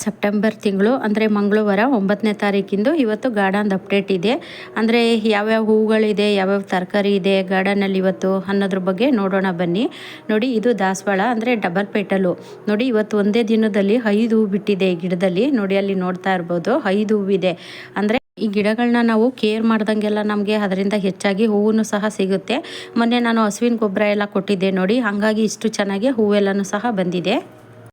September ತಿಂಗಳು, ಅಂದರೆ ಮಂಗಳವಾರ ಒಂಬತ್ತನೇ ತಾರೀಕಿಂದು ಇವತ್ತು ಗಾರ್ಡನ್ದು ಅಪ್ಡೇಟ್ ಇದೆ. ಅಂದರೆ ಯಾವ್ಯಾವ ಹೂಗಳಿದೆ ಯಾವ್ಯಾವ ತರಕಾರಿ ಇದೆ ಗಾರ್ಡನಲ್ಲಿ ಇವತ್ತು ಅನ್ನೋದ್ರ ಬಗ್ಗೆ ನೋಡೋಣ ಬನ್ನಿ. ನೋಡಿ, ಇದು ದಾಸವಾಳ, ಅಂದರೆ ಡಬಲ್ ಪೇಟಲು ನೋಡಿ, ಇವತ್ತು ಒಂದೇ ದಿನದಲ್ಲಿ ಐದು ಹೂ ಬಿಟ್ಟಿದೆ ಗಿಡದಲ್ಲಿ. ನೋಡಿ, ಅಲ್ಲಿ ನೋಡ್ತಾ ಇರ್ಬೋದು, ಐದು ಹೂವಿದೆ ಅಂದರೆ ಈ ಗಿಡಗಳನ್ನ ನಾವು ಕೇರ್ ಮಾಡ್ದಂಗೆಲ್ಲ ನಮಗೆ ಅದರಿಂದ ಹೆಚ್ಚಾಗಿ ಹೂವು ಸಹ ಸಿಗುತ್ತೆ. ಮೊನ್ನೆ ನಾನು ಹಸುವಿನ ಗೊಬ್ಬರ ಎಲ್ಲ ಕೊಟ್ಟಿದ್ದೆ ನೋಡಿ, ಹಾಗಾಗಿ ಇಷ್ಟು ಚೆನ್ನಾಗಿ ಹೂವೆಲ್ಲನೂ ಸಹ ಬಂದಿದೆ.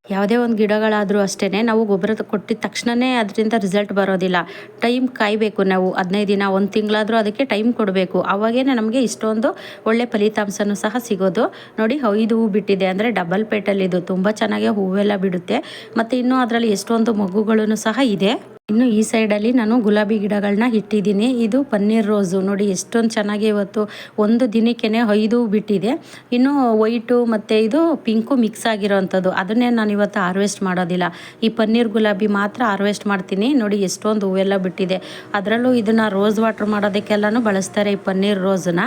ಯಾವುದೇ ಒಂದು ಗಿಡಗಳಾದರೂ ಅಷ್ಟೇ ನಾವು ಗೊಬ್ಬರ ಕೊಟ್ಟಿದ ತಕ್ಷಣವೇ ಅದರಿಂದ ರಿಸಲ್ಟ್ ಬರೋದಿಲ್ಲ. ಟೈಮ್ ಕಾಯಬೇಕು ನಾವು. ಹದಿನೈದು ದಿನ, ಒಂದು ತಿಂಗಳಾದರೂ ಅದಕ್ಕೆ ಟೈಮ್ ಕೊಡಬೇಕು. ಅವಾಗೇ ನಮಗೆ ಇಷ್ಟೊಂದು ಒಳ್ಳೆ ಫಲಿತಾಂಶನೂ ಸಹ ಸಿಗೋದು. ನೋಡಿ ಐದು ಹೂ ಬಿಟ್ಟಿದೆ ಅಂದರೆ ಡಬಲ್ ಪೇಟಲ್ಲಿ ಇದು ತುಂಬ ಚೆನ್ನಾಗಿ ಹೂವೆಲ್ಲ ಬಿಡುತ್ತೆ. ಮತ್ತು ಇನ್ನೂ ಅದರಲ್ಲಿ ಎಷ್ಟೊಂದು ಮಗುಗಳೂ ಸಹ ಇದೆ. ಇನ್ನು ಈ ಸೈಡಲ್ಲಿ ನಾನು ಗುಲಾಬಿ ಗಿಡಗಳನ್ನ ಇಟ್ಟಿದ್ದೀನಿ. ಇದು ಪನ್ನೀರ್ ರೋಸು. ನೋಡಿ, ಎಷ್ಟೊಂದು ಚೆನ್ನಾಗಿ ಇವತ್ತು ಒಂದು ದಿನಕ್ಕೆ ಐದು ಬಿಟ್ಟಿದೆ. ಇನ್ನು ವೈಟು ಮತ್ತು ಇದು ಪಿಂಕು ಮಿಕ್ಸ್ ಆಗಿರೋವಂಥದ್ದು ಅದನ್ನೇ ನಾನು ಇವತ್ತು ಹಾರ್ವೆಸ್ಟ್ ಮಾಡೋದಿಲ್ಲ. ಈ ಪನ್ನೀರ್ ಗುಲಾಬಿ ಮಾತ್ರ ಹಾರ್ವೆಸ್ಟ್ ಮಾಡ್ತೀನಿ. ನೋಡಿ, ಎಷ್ಟೊಂದು ಹೂವೆಲ್ಲ ಬಿಟ್ಟಿದೆ. ಅದರಲ್ಲೂ ಇದನ್ನು ರೋಸ್ ವಾಟ್ರ್ ಮಾಡೋದಕ್ಕೆಲ್ಲನೂ ಬಳಸ್ತಾರೆ ಈ ಪನ್ನೀರ್ ರೋಸನ್ನ.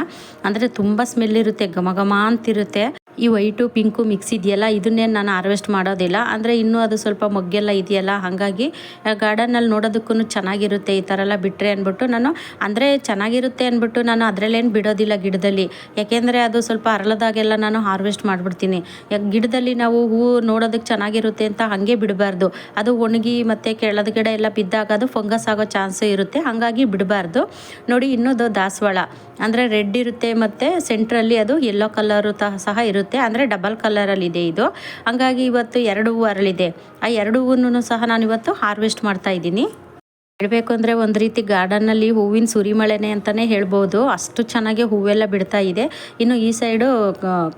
ಅಂದರೆ ತುಂಬ ಸ್ಮೆಲ್ ಇರುತ್ತೆ, ಘಮ ಘಮ ಅಂತಿರುತ್ತೆ. ಈ ವೈಟು ಪಿಂಕು ಮಿಕ್ಸ್ ಇದೆಯಲ್ಲ, ಇದನ್ನೇ ನಾನು ಹಾರ್ವೆಸ್ಟ್ ಮಾಡೋದಿಲ್ಲ. ಅಂದರೆ ಇನ್ನೂ ಅದು ಸ್ವಲ್ಪ ಮೊಗ್ಗೆಲ್ಲ ಇದೆಯಲ್ಲ, ಹಾಗಾಗಿ ಗಾರ್ಡನಲ್ಲಿ ನೋಡೋದಕ್ಕೂ ಚೆನ್ನಾಗಿರುತ್ತೆ ಈ ಥರ ಎಲ್ಲ ಬಿಟ್ಟರೆ ಅಂದ್ಬಿಟ್ಟು ನಾನು, ಅಂದರೆ ಚೆನ್ನಾಗಿರುತ್ತೆ ಅಂದ್ಬಿಟ್ಟು ನಾನು ಅದರಲ್ಲೇನು ಬಿಡೋದಿಲ್ಲ ಗಿಡದಲ್ಲಿ. ಯಾಕೆಂದರೆ ಅದು ಸ್ವಲ್ಪ ಅರಳದಾಗೆಲ್ಲ ನಾನು ಹಾರ್ವೆಸ್ಟ್ ಮಾಡಿಬಿಡ್ತೀನಿ. ಗಿಡದಲ್ಲಿ ನಾವು ಹೂವು ನೋಡೋದಕ್ಕೆ ಚೆನ್ನಾಗಿರುತ್ತೆ ಅಂತ ಹಾಗೆ ಬಿಡಬಾರ್ದು. ಅದು ಒಣಗಿ ಮತ್ತು ಕೆಳದ ಗಿಡ ಎಲ್ಲ ಬಿದ್ದಾಗ ಅದು ಫಂಗಸ್ ಆಗೋ ಚಾನ್ಸು ಇರುತ್ತೆ, ಹಾಗಾಗಿ ಬಿಡಬಾರ್ದು. ನೋಡಿ ಇನ್ನೊಂದು ದಾಸವಾಳ. ಅಂದರೆ ರೆಡ್ ಇರುತ್ತೆ ಮತ್ತು ಸೆಂಟ್ರಲ್ಲಿ ಅದು ಯೆಲ್ಲೋ ಕಲರು ಸಹ ಇರುತ್ತೆ ಅಂದರೆ ಡಬಲ್ ಕಲರಲ್ಲಿ ಇದೆ ಇದು. ಹಂಗಾಗಿ ಇವತ್ತು ಎರಡು ಹೂವು ಅರಳಿದೆ ಆ ಎರಡು ಹೂವನ್ನು ಸಹ ನಾನು ಇವತ್ತು ಹಾರ್ವೆಸ್ಟ್ ಮಾಡ್ತಾ ಇದ್ದೀನಿ. ಹೇಳಬೇಕು ಅಂದರೆ ಒಂದು ರೀತಿ ಗಾರ್ಡನ್ನಲ್ಲಿ ಹೂವಿನ ಸುರಿಮಳೆನೆ ಅಂತಲೇ ಹೇಳ್ಬೋದು. ಅಷ್ಟು ಚೆನ್ನಾಗಿ ಹೂವೆಲ್ಲ ಬಿಡ್ತಾ ಇದೆ. ಇನ್ನು ಈ ಸೈಡು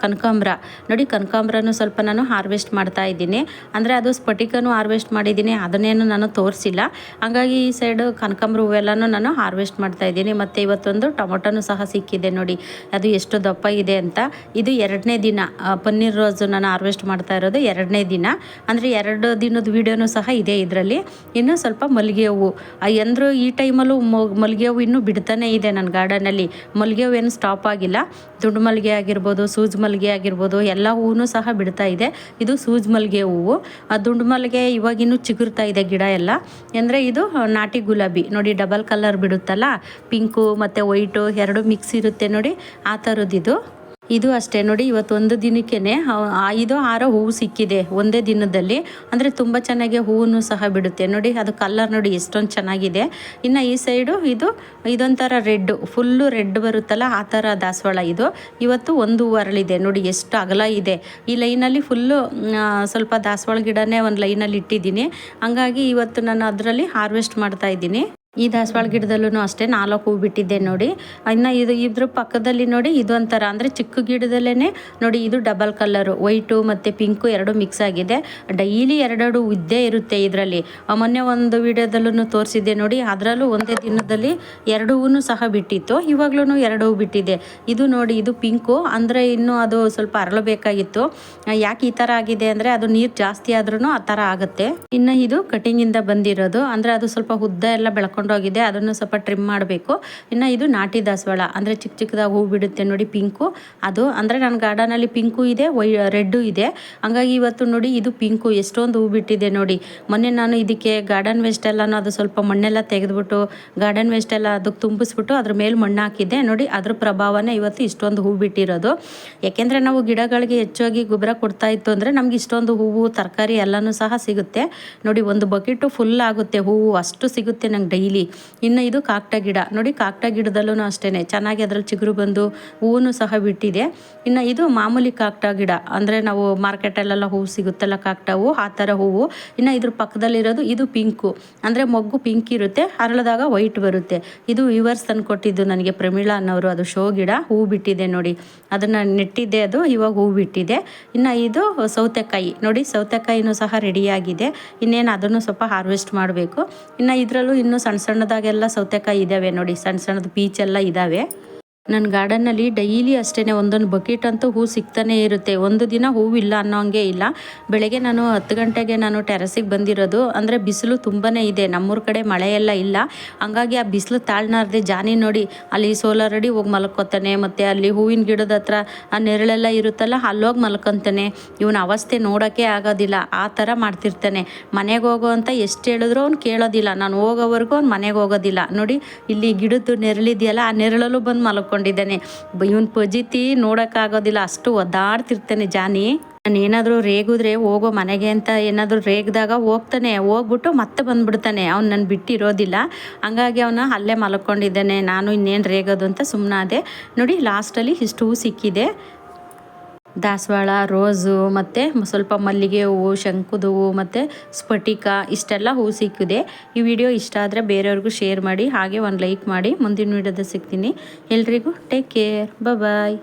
ಕನಕಾಂಬ್ರ. ನೋಡಿ ಕನಕಾಂಬ್ರನೂ ಸ್ವಲ್ಪ ನಾನು ಹಾರ್ವೆಸ್ಟ್ ಮಾಡ್ತಾ ಇದ್ದೀನಿ. ಅಂದರೆ ಅದು ಸ್ಫಟಿಕನೂ ಹಾರ್ವೆಸ್ಟ್ ಮಾಡಿದ್ದೀನಿ. ಅದನ್ನೇನು ನಾನು ತೋರಿಸಿಲ್ಲ. ಹಾಗಾಗಿ ಈ ಸೈಡು ಕನಕಾಂಬ್ರ ಹೂವೆಲ್ಲನೂ ನಾನು ಹಾರ್ವೆಸ್ಟ್ ಮಾಡ್ತಾ ಇದ್ದೀನಿ. ಮತ್ತು ಇವತ್ತೊಂದು ಟೊಮೊಟೊನೂ ಸಹ ಸಿಕ್ಕಿದೆ ನೋಡಿ. ಅದು ಎಷ್ಟು ದಪ್ಪ ಇದೆ ಅಂತ. ಇದು ಎರಡನೇ ದಿನ. ಪನ್ನೀರ್ ರೋಸು ನಾನು ಹಾರ್ವೆಸ್ಟ್ ಮಾಡ್ತಾ ಇರೋದು ಎರಡನೇ ದಿನ. ಅಂದರೆ ಎರಡು ದಿನದ ವೀಡಿಯೋನೂ ಸಹ ಇದೆ ಇದರಲ್ಲಿ. ಇನ್ನು ಸ್ವಲ್ಪ ಮಲ್ಲಿಗೆ ಹೂವು. ಎಂದರು ಈ ಟೈಮಲ್ಲೂ ಮಲ್ಲಿಗೆ ಹೂವು ಇನ್ನೂ ಬಿಡ್ತಾನೆ ಇದೆ ನನ್ನ ಗಾರ್ಡನಲ್ಲಿ. ಮಲ್ಲಿಗೆ ಏನು ಸ್ಟಾಪ್ ಆಗಿಲ್ಲ. ದುಂಡು ಮಲ್ಲಿಗೆ ಆಗಿರ್ಬೋದು, ಸೂಜ್ ಮಲ್ಲಿಗೆ ಆಗಿರ್ಬೋದು, ಎಲ್ಲ ಹೂವು ಸಹ ಬಿಡ್ತಾ ಇದೆ. ಇದು ಸೂಜ್ ಮಲ್ಲಿಗೆ ಹೂವು. ಆ ದುಂಡು ಮಲ್ಲಿಗೆ ಇವಾಗಿನ್ನೂ ಚಿಗುರ್ತಾ ಇದೆ ಗಿಡ ಎಲ್ಲ. ಅಂದರೆ ಇದು ನಾಟಿ ಗುಲಾಬಿ. ನೋಡಿ ಡಬಲ್ ಕಲರ್ ಬಿಡುತ್ತಲ್ಲ? ಪಿಂಕು ಮತ್ತು ವೈಟು, ಎರಡು ಮಿಕ್ಸ್ ಇರುತ್ತೆ ನೋಡಿ. ಆ ಥರದ್ದು ಇದು ಅಷ್ಟೇ ನೋಡಿ ಇವತ್ತು ಒಂದು ದಿನಕ್ಕೆ ಐದು ಆರು ಹೂವು ಸಿಕ್ಕಿದೆ ಒಂದೇ ದಿನದಲ್ಲಿ. ಅಂದರೆ ತುಂಬ ಚೆನ್ನಾಗಿ ಹೂವು ಸಹ ಬಿಡುತ್ತೆ. ನೋಡಿ, ಅದು ಕಲರ್ ನೋಡಿ ಎಷ್ಟೊಂದು ಚೆನ್ನಾಗಿದೆ. ಇನ್ನು ಈ ಸೈಡು ಇದು, ಇದೊಂಥರ ರೆಡ್ ಫುಲ್ಲು ರೆಡ್ ಬರುತ್ತಲ್ಲ, ಆ ಥರ ದಾಸವಾಳ ಇದು. ಇವತ್ತು ಒಂದು ಹೂವು ಅರಳಿದೆ ನೋಡಿ, ಎಷ್ಟು ಅಗಲ ಇದೆ. ಈ ಲೈನಲ್ಲಿ ಫುಲ್ಲು ಸ್ವಲ್ಪ ದಾಸವಾಳ ಗಿಡನೇ ಒಂದು ಲೈನಲ್ಲಿ ಇಟ್ಟಿದ್ದೀನಿ. ಹಂಗಾಗಿ ಇವತ್ತು ನಾನು ಅದರಲ್ಲಿ ಹಾರ್ವೆಸ್ಟ್ ಮಾಡ್ತಾ ಇದ್ದೀನಿ. ಈ ದಾಸವಾಳ ಗಿಡದಲ್ಲೂ ಅಷ್ಟೇ ನಾಲ್ಕು ಹೂ ಬಿಟ್ಟಿದ್ದೆ ನೋಡಿ. ಇನ್ನ ಇದು ಇದ್ರ ಪಕ್ಕದಲ್ಲಿ ನೋಡಿ ಇದು ಒಂಥರ ಅಂದ್ರೆ ಚಿಕ್ಕ ಗಿಡದಲ್ಲೇನೆ ನೋಡಿ ಇದು ಡಬಲ್ ಕಲರ್, ವೈಟು ಮತ್ತೆ ಪಿಂಕು ಎರಡು ಮಿಕ್ಸ್ ಆಗಿದೆ. ಡೈಲಿ ಎರಡೆರಡು ಇದ್ದೇ ಇರುತ್ತೆ ಇದರಲ್ಲಿ. ಮೊನ್ನೆ ಒಂದು ವಿಡಿಯೋದಲ್ಲೂ ತೋರಿಸಿದ್ದೆ ನೋಡಿ, ಅದರಲ್ಲೂ ಒಂದೇ ದಿನದಲ್ಲಿ ಎರಡು ಹೂವು ಸಹ ಬಿಟ್ಟಿತ್ತು. ಇವಾಗ್ಲೂ ಎರಡು ಹೂ ಬಿಟ್ಟಿದೆ. ಇದು ನೋಡಿ ಇದು ಪಿಂಕು, ಅಂದ್ರೆ ಇನ್ನೂ ಅದು ಸ್ವಲ್ಪ ಅರಳಬೇಕಾಗಿತ್ತು. ಯಾಕೆ ಈ ತರ ಆಗಿದೆ ಅಂದ್ರೆ ಅದು ನೀರು ಜಾಸ್ತಿ ಆದ್ರೂ ಆ ತರ ಆಗುತ್ತೆ. ಇನ್ನು ಇದು ಕಟಿಂಗಿಂದ ಬಂದಿರೋದು, ಅಂದ್ರೆ ಅದು ಸ್ವಲ್ಪ ಉದ್ದ ಎಲ್ಲ ಬೆಳ್ಕೊಂಡು ಹೋಗಿದೆ ಅದನ್ನು ಸ್ವಲ್ಪ ಟ್ರಿಮ್ ಮಾಡಬೇಕು. ಇನ್ನು ಇದು ನಾಟಿ ದಾಸವಾಳ, ಅಂದರೆ ಚಿಕ್ಕ ಚಿಕ್ಕದಾಗಿ ಹೂ ಬಿಡುತ್ತೆ ನೋಡಿ ಪಿಂಕು. ಅದು ಅಂದರೆ ನನ್ನ ಗಾರ್ಡನಲ್ಲಿ ಪಿಂಕು ಇದೆ, ವೈ, ರೆಡ್ಡು ಇದೆ. ಹಂಗಾಗಿ ಇವತ್ತು ನೋಡಿ ಇದು ಪಿಂಕು, ಎಷ್ಟೊಂದು ಹೂ ಬಿಟ್ಟಿದೆ ನೋಡಿ. ಮೊನ್ನೆ ನಾನು ಇದಕ್ಕೆ ಗಾರ್ಡನ್ ವೇಸ್ಟ್ ಎಲ್ಲನೂ ಅದು ಸ್ವಲ್ಪ ಮಣ್ಣೆಲ್ಲ ತೆಗೆದುಬಿಟ್ಟು ಗಾರ್ಡನ್ ವೇಸ್ಟ್ ಎಲ್ಲ ಅದಕ್ಕೆ ತುಂಬಿಸ್ಬಿಟ್ಟು ಅದ್ರ ಮೇಲೆ ಮಣ್ಣು ಹಾಕಿದ್ದೆ. ನೋಡಿ ಅದ್ರ ಪ್ರಭಾವನೇ ಇವತ್ತು ಇಷ್ಟೊಂದು ಹೂ ಬಿಟ್ಟಿರೋದು. ಯಾಕೆಂದರೆ ನಾವು ಗಿಡಗಳಿಗೆ ಹೆಚ್ಚಾಗಿ ಗೊಬ್ಬರ ಕೊಡ್ತಾ ಇತ್ತು ಅಂದರೆ ನಮ್ಗೆ ಇಷ್ಟೊಂದು ಹೂವು, ತರಕಾರಿ ಎಲ್ಲನೂ ಸಹ ಸಿಗುತ್ತೆ. ನೋಡಿ ಒಂದು ಬಕೆಟು ಫುಲ್ ಆಗುತ್ತೆ, ಹೂವು ಅಷ್ಟು ಸಿಗುತ್ತೆ ನಂಗೆ ಡೈಲಿ ಇಲ್ಲಿ. ಇನ್ನು ಇದು ಕಾಕ್ಟ ಗಿಡ. ನೋಡಿ ಕಾಕ್ಟ ಗಿಡದಲ್ಲೂ ಅಷ್ಟೇ ಚೆನ್ನಾಗಿ ಅದರಲ್ಲಿ ಚಿಗುರು ಬಂದು ಹೂವು ಸಹ ಬಿಟ್ಟಿದೆ. ಇನ್ನು ಇದು ಮಾಮೂಲಿ ಕಾಕ್ಟ ಗಿಡ. ಅಂದರೆ ನಾವು ಮಾರ್ಕೆಟಲ್ಲೆಲ್ಲ ಹೂವು ಸಿಗುತ್ತಲ್ಲ ಕಾಕ್ಟ ಹೂವು, ಆ ಥರ ಹೂವು. ಇನ್ನು ಇದ್ರ ಪಕ್ಕದಲ್ಲಿರೋದು ಇದು ಪಿಂಕು. ಅಂದರೆ ಮೊಗ್ಗು ಪಿಂಕ್ ಇರುತ್ತೆ, ಅರಳಿದಾಗ ವೈಟ್ ಬರುತ್ತೆ. ಇದು ವಿವರ್ಸ್ ತಂದು ಕೊಟ್ಟಿದ್ದು ನನಗೆ ಪ್ರಮೀಳಾ ಅನ್ನೋರು, ಅದು ಶೋ ಗಿಡ. ಹೂ ಬಿಟ್ಟಿದೆ ನೋಡಿ. ಅದನ್ನು ನೆಟ್ಟಿದ್ದೆ ಅದು, ಇವಾಗ ಹೂ ಬಿಟ್ಟಿದೆ. ಇನ್ನು ಇದು ಸೌತೆಕಾಯಿ. ನೋಡಿ ಸೌತೆಕಾಯಿನೂ ಸಹ ರೆಡಿಯಾಗಿದೆ ಇನ್ನೇನು ಅದನ್ನು ಸ್ವಲ್ಪ ಹಾರ್ವೆಸ್ಟ್ ಮಾಡಬೇಕು. ಇನ್ನು ಇದರಲ್ಲೂ ಇನ್ನೂ ಸಣ್ಣ ಸಣ್ಣದಾಗೆಲ್ಲ ಸೌತೆಕಾಯಿ ಇದ್ದಾವೆ ನೋಡಿ ಸಣ್ಣ ಸಣ್ಣದು ಪೀಚೆಲ್ಲ ಇದ್ದಾವೆ ನನ್ನ ಗಾರ್ಡನ್ನಲ್ಲಿ ಡೈಲಿ ಅಷ್ಟೇ ಒಂದೊಂದು ಬಕೆಟ್ ಅಂತೂ ಹೂ ಸಿಗ್ತಾನೆ ಇರುತ್ತೆ. ಒಂದು ದಿನ ಹೂವಿಲ್ಲ ಅನ್ನೋ ಹಂಗೆ ಇಲ್ಲ. ಬೆಳಗ್ಗೆ ನಾನು ಹತ್ತು ಗಂಟೆಗೆ ನಾನು ಟೆರಸಿಗೆ ಬಂದಿರೋದು. ಅಂದರೆ ಬಿಸಿಲು ತುಂಬಾ ಇದೆ. ನಮ್ಮೂರ ಕಡೆ ಮಳೆ ಎಲ್ಲ ಇಲ್ಲ. ಹಂಗಾಗಿ ಆ ಬಿಸಿಲು ತಾಳ್ನಾರ್ದೆ ಜಾನಿ ನೋಡಿ ಅಲ್ಲಿ ಸೋಲಾರ್ ಅಡಿ ಹೋಗಿ ಮಲ್ಕೋತಾನೆ, ಮತ್ತು ಅಲ್ಲಿ ಹೂವಿನ ಗಿಡದ ಹತ್ರ ಆ ನೆರಳೆಲ್ಲ ಇರುತ್ತಲ್ಲ, ಅಲ್ಲೋಗಿ ಮಲ್ಕೊತಾನೆ. ಇವನ ಅವಸ್ಥೆ ನೋಡೋಕ್ಕೆ ಆಗೋದಿಲ್ಲ. ಆ ಥರ ಮಾಡ್ತಿರ್ತಾನೆ. ಮನೆಗೆ ಹೋಗೋ ಅಂತ ಎಷ್ಟು ಹೇಳಿದ್ರು ಅವ್ನು ಕೇಳೋದಿಲ್ಲ. ನಾನು ಹೋಗೋವರೆಗೂ ಅವ್ನು ಮನೆಗೆ ಹೋಗೋದಿಲ್ಲ. ನೋಡಿ, ಇಲ್ಲಿ ಗಿಡದ್ದು ನೆರಳಿದೆಯಲ್ಲ, ಆ ನೆರಳಲ್ಲೂ ಬಂದು ಮಲ್ಕೊಂಡಿದ್ದಾನೆ ಇವನ್ ಪಜಿತಿ ನೋಡೋಕ್ಕಾಗೋದಿಲ್ಲ. ಅಷ್ಟು ಒದ್ದಾಡ್ತಿರ್ತಾನೆ ಜಾನಿ. ನಾನು ಏನಾದರೂ ರೇಗಿದ್ರೆ ಹೋಗೋ ಮನೆಗೆ ಅಂತ ಏನಾದರೂ ರೇಗ್ದಾಗ ಹೋಗ್ತಾನೆ. ಹೋಗ್ಬಿಟ್ಟು ಮತ್ತೆ ಬಂದ್ಬಿಡ್ತಾನೆ. ಅವ್ನು ನನ್ನ ಬಿಟ್ಟಿರೋದಿಲ್ಲ. ಹಂಗಾಗಿ ಅವನ ಅಲ್ಲೇ ಮಲ್ಕೊಂಡಿದ್ದಾನೆ. ನಾನು ಇನ್ನೇನು ರೇಗೋದು ಅಂತ ಸುಮ್ಮನಾದೆ ನೋಡಿ ಲಾಸ್ಟಲ್ಲಿ ಇಷ್ಟು ಸಿಕ್ಕಿದೆ. ದಾಸವಾಳ, ರೋಸು ಮತ್ತು ಸ್ವಲ್ಪ ಮಲ್ಲಿಗೆ ಹೂವು, ಶಂಕುದ ಹೂವು ಮತ್ತು ಸ್ಫಟಿಕ ಇಷ್ಟೆಲ್ಲ ಹೂ ಸಿಕ್ಕಿದೆ. ಈ ವಿಡಿಯೋ ಇಷ್ಟ ಆದರೆ ಬೇರೆಯವ್ರಿಗೂ ಶೇರ್ ಮಾಡಿ, ಹಾಗೆ ಒಂದು ಲೈಕ್ ಮಾಡಿ. ಮುಂದಿನ ವಿಡಿಯೋದ ಸಿಗ್ತೀನಿ. ಎಲ್ರಿಗೂ ಟೇಕ್ ಕೇರ್ ಬಾಯ್